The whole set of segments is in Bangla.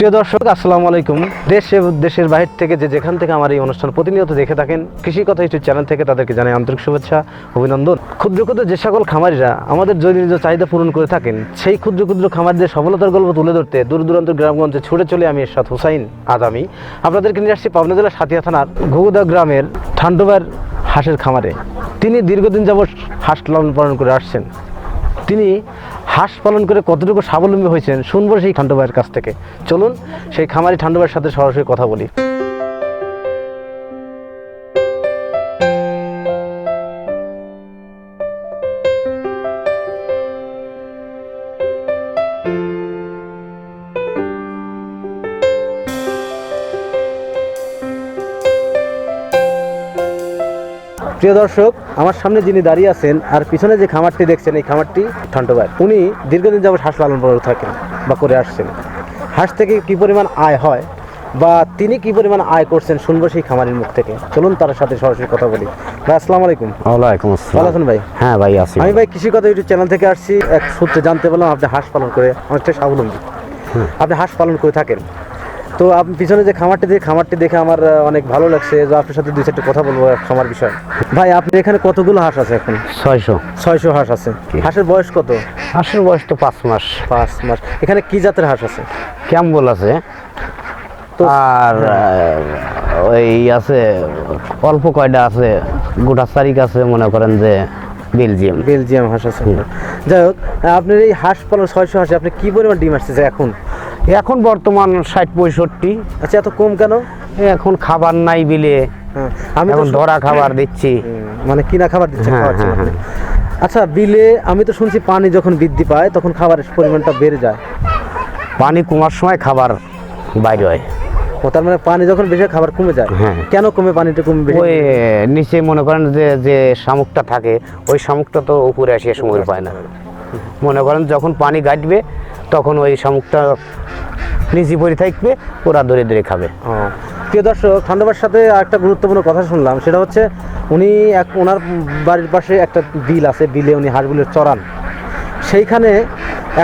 প্রিয় দর্শক, আসসালামু আলাইকুম। দেশ দেশের বাইরে থেকে যে যেখান থেকে আমার এই অনুষ্ঠান প্রতিনিয়ত দেখে থাকেন, কৃষি কথা ইউটিউব চ্যানেল থেকে তাদেরকে জানাই আন্তরিক শুভেচ্ছা, অভিনন্দন। ক্ষুদ্র ক্ষুদ্র যে সকল খামারিরা আমাদের দৈনন্দিন চাহিদা পূরণ করে থাকেন, সেই ক্ষুদ্র ক্ষুদ্র খামারদের সফলতার গল্প তুলে ধরতে দূর দূরান্ত গ্রামগঞ্জে ছুটে চলে আমি এরশাদ হুসাইন। আজ আমি আপনাদেরকে নিয়ে আসছি পাবনা জেলার সাথিয়া থানার ঘুগুদা গ্রামের ঠান্ডোবার হাঁসের খামারে। তিনি দীর্ঘদিন যাবৎ হাঁস লালন পালন করে আসছেন। তিনি হাঁস পালন করে কতটুকু স্বাবলম্বী হয়েছেন, শুনব সেই ঠান্ডু ভাইয়ের কাছ থেকে। চলুন, সেই খামারি ঠান্ডু ভাইয়ের সাথে সরাসরি কথা বলি। প্রিয় দর্শক আমার সামনে যিনি দাঁড়িয়ে আছেন আর পিছনে যে খামারটি দেখছেন এই খামারটি ঠান্ডু ভাই। উনি দীর্ঘদিন যাবত হাঁস লালন পালন থাকেন বা করে আসছেন। হাঁস থেকে কি পরিমাণ আয় হয় বা তিনি কি পরিমাণ আয় করছেন শুনব সেই খামারের মুখ থেকে। চলুন তার সাথে সরাসরি কথা বলি। ভাই আসসালামু আলাইকুম। ওয়ালাইকুম ভালো আসসালাম আছেন ভাই? হ্যাঁ ভাই আছি। আমি ভাই কৃষি কথা ইউটিউব চ্যানেল থেকে আসছি। এক সূত্রে জানতে পারলাম আপনি হাঁস পালন করে অনেকটা স্বাবলম্বী। আপনি হাঁস পালন করে থাকেন। তো আপনি পিছনে যে খামারটি দেখে খামারটি দেখে আমার অনেক ভালো লাগছে। যে আপনার সাথে দুই চারটে কথা বলব খামার বিষয়। ভাই আপনি এখানে কতগুলো হাঁস আছে এখন? ছয়শো। ছয়শো হাঁস আছে। হাঁসের বয়স কত? হাঁসের বয়স তো পাঁচ মাস। পাঁচ মাস। এখানে কি জাতের হাঁস আছে? ক্যাম্বল আছে। আর ওই আছে অল্প কয়টা আছে গোটা তারিখ আছে মনে করেন যে বেলজিয়াম। বেলজিয়াম হাঁস আছে। যাই হোক আপনার এই হাঁস পালন ছয়শো হাঁসে আপনি কি পরিমাণ ডিম আসতেছে এখন? এখন বর্তমান ষাট পঁয়ষট্টি। আচ্ছা এত কম কেন? এখন খাবার নাই বিলে হ্যাঁ, আমি তো এখন ধরা খাবার দিচ্ছি। মানে কিনা খাবার দিচ্ছে হ্যাঁ, হ্যাঁ, আপনি। আচ্ছা বিলে আমি তো শুনছি পানি যখন বৃদ্ধি পায় তখন খাবারের পরিমাণটা বেড়ে যায়। পানি কমার সময় খাবার বাইরে হয়। ও তার মানে পানি যখন বেশি খাবার কমে যায়। হ্যাঁ। কেন কমে পানিটা কমে বেশি? ওই নিচে মনে করেন যে যে শামুকটা থাকে ওই শামুকটা তো উপরে আসে সময় পায় না। মনে করেন যখন পানি গাটবে তখন ওই শামুকটা নিচে পড়ে থাকবে, ওরা ধরে ধরে খাবে প্রিয় দর্শক ঠান্ডাবার সাথে একটা গুরুত্বপূর্ণ কথা শুনলাম, সেটা হচ্ছে উনি এক ওনার বাড়ির পাশে একটা বিল আছে, বিলে উনি হাঁসগুলোর চড়ান। সেইখানে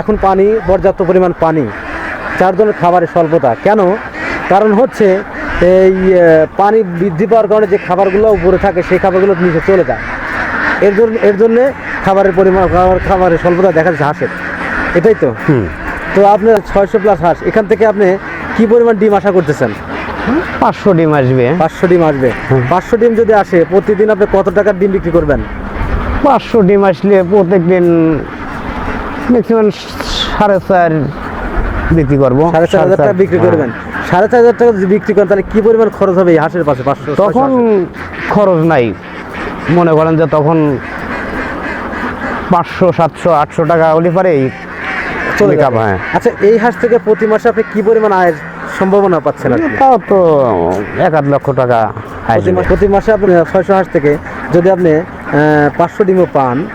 এখন পানি, পর্যাপ্ত পরিমাণ পানি চারজনের খাবারের স্বল্পতা। কেন? কারণ হচ্ছে এই পানি বৃদ্ধি পাওয়ার কারণে যে খাবারগুলো উপরে থাকে, সেই খাবারগুলো নিচে চলে যায়। এর জন্য এর জন্যে খাবারের পরিমাণ খাবার খাবারের স্বল্পতা দেখা যাচ্ছে হাঁসের। এটাই তো। হুম। তো আপনার ছয়শো প্লাস হাঁস এখান থেকে আপনি কি পরিমাণ ডিম আশা করতেছেন? পাঁচশো ডিম আসবে। পাঁচশো ডিম আসবে। পাঁচশো ডিম যদি আসে প্রতিদিন আপনি কত টাকার ডিম বিক্রি করবেন? পাঁচশো ডিম আসলে প্রত্যেক দিন ম্যাক্সিমাম সাড়ে চার বিক্রি করব। সাড়ে চার হাজার টাকা বিক্রি হ্যাঁ। করবেন সাড়ে চার হাজার টাকা যদি বিক্রি করেন তাহলে কি পরিমাণ খরচ হবে এই হাঁসের পাশে? পাঁচশো তখন খরচ নাই। মনে করেন যে তখন পাঁচশো সাতশো আটশো টাকা হলে পারেই চলে যাবে। হ্যাঁ। আচ্ছা এই হাঁস থেকে প্রতি মাসে আপনি কি পরিমাণ আয়ের সম্ভাবনা পাচ্ছেন তাও তো এক আধ লক্ষ টাকা প্রতি মাস- আপনি ছয়শো হাঁস থেকে যদি আপনি পাঁচশো ডিমও পান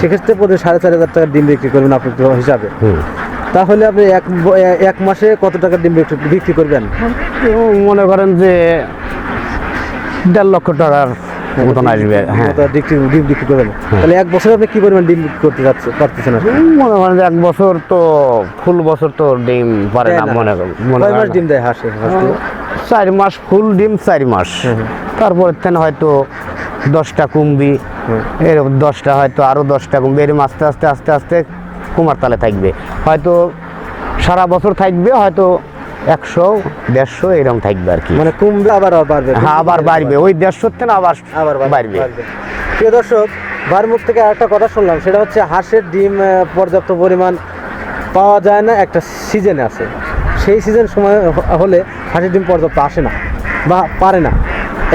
সেক্ষেত্রে প্রতি সাড়ে চার হাজার টাকার ডিম বিক্রি করবেন আপনার হিসাবে। তাহলে আপনি এক এক মাসে কত টাকার ডিম বিক্রি- করবেন? মনে করেন যে দেড় লক্ষ টাকার মতন আসবে হ্যাঁ। ডিম বিক্রি করবেন তাহলে এক বছরে আপনি কি পরিমাণ ডিম করতে যাচ্ছে পারতেছেন মনে করেন যে এক বছর তো ফুল বছর তো ডিম পারে না। মনে মনে কয় মাস ডিম দেয় হাঁসে চার মাস ফুল ডিম চার মাস। তারপর হয়তো দশটা কুমবি এরকম দশটা হয়তো আরও দশটা কুমবি এরকম আস্তে আস্তে আস্তে আস্তে কুমার তালে থাকবে। হয়তো সারা বছর থাকবে হয়তো একশো দেড়শো এরকম থাকবে আর কি। মানে কমবে আবার বাড়বে। হ্যাঁ আবার বাড়বে। ওই দেড়শোর থেকে আবার আবার বাড়বে। প্রিয় দর্শক বার মুখ থেকে একটা কথা শুনলাম সেটা হচ্ছে হাঁসের ডিম পর্যাপ্ত পরিমাণ পাওয়া যায় না একটা সিজনে আছে। সেই সিজন সময় হলে হাঁসের ডিম পর্যাপ্ত আসে না বা পারে না।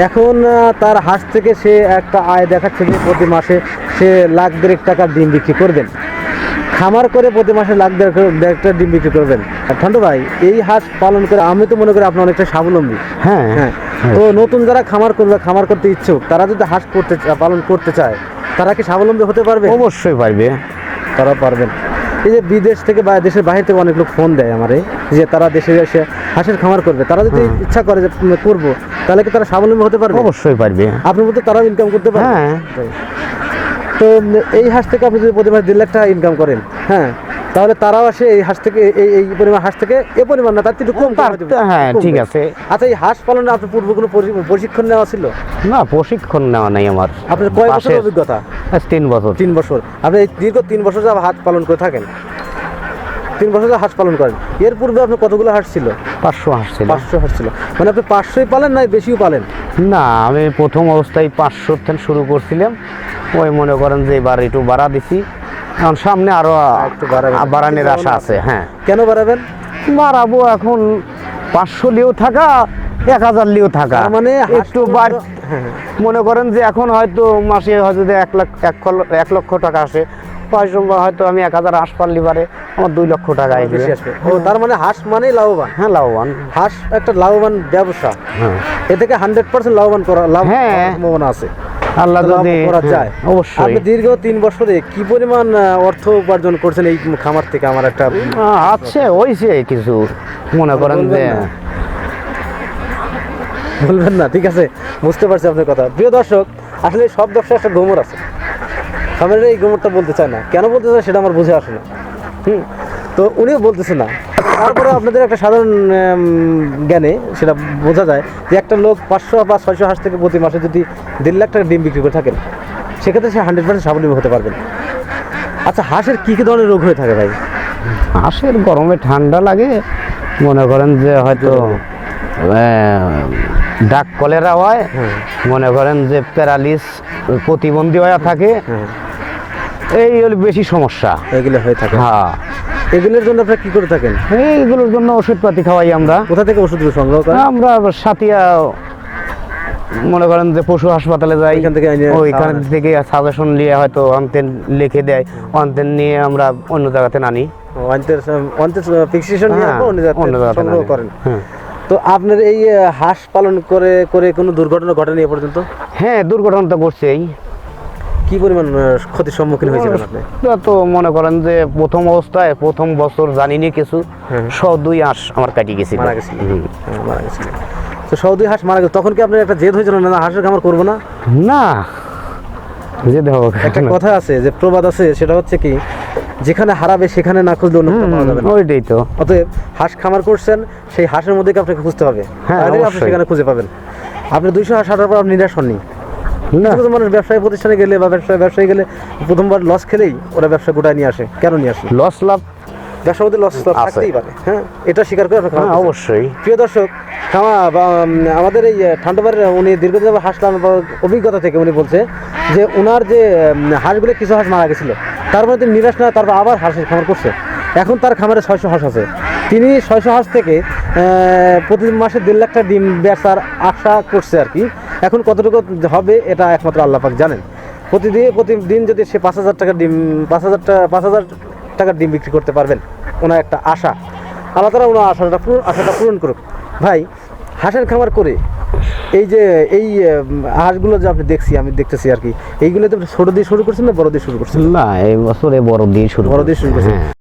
এখন তার হাঁস থেকে সে একটা আয় দেখাচ্ছে যে প্রতি মাসে সে লাখ দেড়েক টাকার ডিম বিক্রি করবেন। খামার করে প্রতি মাসে লাখ দেড় দেড় ডিম বিক্রি করবেন। ঠান্ডু ভাই এই হাঁস পালন করে আমি তো মনে করি আপনি অনেকটা স্বাবলম্বী। হ্যাঁ হ্যাঁ। তো নতুন যারা খামার করবে খামার করতে ইচ্ছুক তারা যদি হাঁস করতে পালন করতে চায় তারা কি স্বাবলম্বী হতে পারবে? অবশ্যই পারবে। তারা পারবেন। এই যে বিদেশ থেকে বা দেশের বাইরে থেকে অনেক লোক ফোন দেয় আমারে যে তারা দেশে এসে হাঁসের খামার করবে। তারা যদি ইচ্ছা করে যে করব তাহলে কি তারা স্বাবলম্বী হতে পারবে? অবশ্যই পারবে। আপনার মতো তারাও ইনকাম করতে পারবে? হ্যাঁ। তো এই হাঁস থেকে আপনি যদি প্রতি মাসে দেড় লাখ টাকা ইনকাম করেন হ্যাঁ তাহলে তারাও আসে এই হাঁস থেকে এই এই পরিমাণ হাঁস থেকে এ পরিমাণ না তার থেকে কম হ্যাঁ, ঠিক আছে। আচ্ছা এই হাঁস পালনে আপনার পূর্ব কোনো প্রশিক্ষণ নেওয়া ছিল? না প্রশিক্ষণ নেওয়া নাই আমার। আপনার কয় বছর অভিজ্ঞতা? তিন বছর। তিন বছর। আপনি এই দীর্ঘ তিন বছর যা হাঁস পালন করে থাকেন? তিন বছর হাঁস পালন করেন। এর পূর্বে আপনার কতগুলো হাঁস ছিল? পাঁচশো হাসছিল পাঁচশো হাঁস ছিল। মানে আপনি পাঁচশোই পালেন না বেশিও পালেন? না আমি প্রথম অবস্থায় পাঁচশো থেকে শুরু করছিলাম। ওই মনে করেন যে এবার একটু বাড়া দিছি। এখন সামনে আরও একটু বাড়াবেন। বাড়ানোর আশা আছে হ্যাঁ। কেন বাড়াবেন? বাড়াবো এখন পাঁচশো লিও থাকা এক হাজার লিও থাকা। মানে একটু বাড় হ্যাঁ। মনে করেন যে এখন হয়তো মাসে হয়তো এক লাখ এক লক্ষ টাকা আসে। সময় হয়তো আমি এক হাজার হাঁস পারলি পারে আমার দুই লক্ষ টাকা ও তার মানে হাঁস মানেই লাভবান? হ্যাঁ লাভবান। হাঁস একটা লাভবান ব্যবসা। হ্যাঁ। এ থেকে হান্ড্রেড পার্সেন্ট লাভবান করা লাভ হ্যাঁ। সম্ভাবনা আছে। আল্লাহ যদি করা হ্যাঁ, যায়। অবশ্যই। আপনি দীর্ঘ তিন বছরে কি পরিমাণ অর্থ উপার্জন করছেন এই খামার থেকে? আমার একটা আছে হয়েছে কিছু। মনে করেন যে বলবেন না? ঠিক আছে। বুঝতে পারছি আপনার কথা। প্রিয় দর্শক আসলে সব ব্যবসায় একটা গোমর আছে। খামারের এই গোমরটা বলতে চায় না। কেন বলতে চায় সেটা আমার বুঝে আসে না। হুম? তো উনিও বলতেছে না। তারপরে আপনাদের একটা সাধারণ জ্ঞানে সেটা বোঝা যায় যে একটা লোক পাঁচশো বা ছয়শো হাঁস থেকে প্রতি মাসে যদি দেড় লাখ টাকা ডিম বিক্রি করে থাকেন সেক্ষেত্রে সে হান্ড্রেড পার্সেন্ট স্বাবলম্বী হতে পারবেন। আচ্ছা হাঁসের কী কী ধরনের রোগ হয়ে থাকে ভাই? হাঁসের গরমে ঠান্ডা লাগে মনে করেন যে হয়তো ডাক কলেরা হয় হ্যাঁ। মনে করেন যে প্যারালিস প্রতিবন্ধী হয়ে থাকে। হ্যাঁ। এই হলো বেশি সমস্যা। এগুলো হয়ে থাকে। হ্যাঁ। এগুলোর জন্য আপনারা কী করে থাকেন? এইগুলোর জন্য ওষুধপাতি খাওয়াই আমরা। কোথা থেকে ওষুধগুলো সংগ্রহ করেন? আমরা সাথিয়া মনে করেন যে পশু হাসপাতালে যাই ওইখান থেকে ওইখান থেকে সাজেশন নিয়ে হয়তো অন্তেন লিখে দেয় অন্তেন নিয়ে আমরা অন্য জায়গাতে নানি। হ্যাঁ। করেন। হ্যাঁ। তো আপনার এই হাঁস পালন করে করে কোনো দুর্ঘটনা ঘটেনি এ পর্যন্ত? হ্যাঁ দুর্ঘটনা তো করছেই কি পরিমাণ ক্ষতির সম্মুখীন হয়েছিলেন আপনি? তো মনে করেন যে প্রথম অবস্থায় প্রথম বছর জানিনি কিছু হ্যাঁ। শ দুই আঁশ আমার কাটি গেছিল। মারা গেছিল। হ্যাঁ, মারা গেছিল। তো সৌদি হাঁস মারা গেল। তখন কি আপনার একটা জেদ হয়েছিল না হাঁসের খামার করব না? না যেতে হবে একটা কথা আছে যে প্রবাদ আছে সেটা হচ্ছে কি যেখানে হারাবে সেখানে না খুঁজলে অন্য পাওয়া যাবে না। ওইটাই তো। অতএব হাঁস খামার করছেন সেই হাঁসের মধ্যে আপনাকে খুঁজতে হবে? হ্যাঁ, আপনি সেখানে খুঁজে পাবেন। আপনি দুইশো হাঁস হাঁটার পর আপনি নিরাশ হননি? কিছু মানুষ ব্যবসায়ী প্রতিষ্ঠানে গেলে বা ব্যবসায় ব্যবসায়ী গেলে প্রথমবার লস খেলেই ওরা ব্যবসা গোটায় নিয়ে আসে। কেন নিয়ে আসে? লস লাভ ব্যবসার মধ্যে লস আছে। থাকতেই পারে হ্যাঁ? এটা স্বীকার করে হ্যাঁ অবশ্যই। প্রিয় দর্শক খামা আমাদের এই আহ, ঠান্ডাবাড়ির উনি দীর্ঘদিন যাবত হাঁস অভিজ্ঞতা থেকে উনি বলছে যে ওনার যে হাঁসগুলো কিছু হাঁস মারা গেছিল তারপরে তিনি নিরাশ না তারপর আবার হাঁসের খামার করছে। এখন তার খামারে ছয়শো হাঁস আছে। তিনি ছয়শো হাঁস থেকে প্রতি মাসে দেড় লাখ টাকা ডিম বেচার আশা করছে আর কি। এখন কতটুকু হবে এটা একমাত্র আল্লাহ পাক জানেন। প্রতিদিন প্রতিদিন যদি সে পাঁচ হাজার টাকা ডিম পাঁচ হাজার টাকা পাঁচ হাজার টাকার ডিম বিক্রি করতে পারবেন ওনার একটা আশা। আল্লাহ তালা ওনার আশাটা পূরণ আশাটা পূরণ করুক। ভাই হাঁসের খামার করে এই যে এই হাঁসগুলো যে আপনি দেখছি আমি দেখতেছি আর কি এইগুলো তো ছোট দিয়ে শুরু করছেন না বড় দিয়ে শুরু করছেন? না এই বছরে বড় দিয়ে শুরু বড় দিয়ে শুরু করছেন। হ্যাঁ।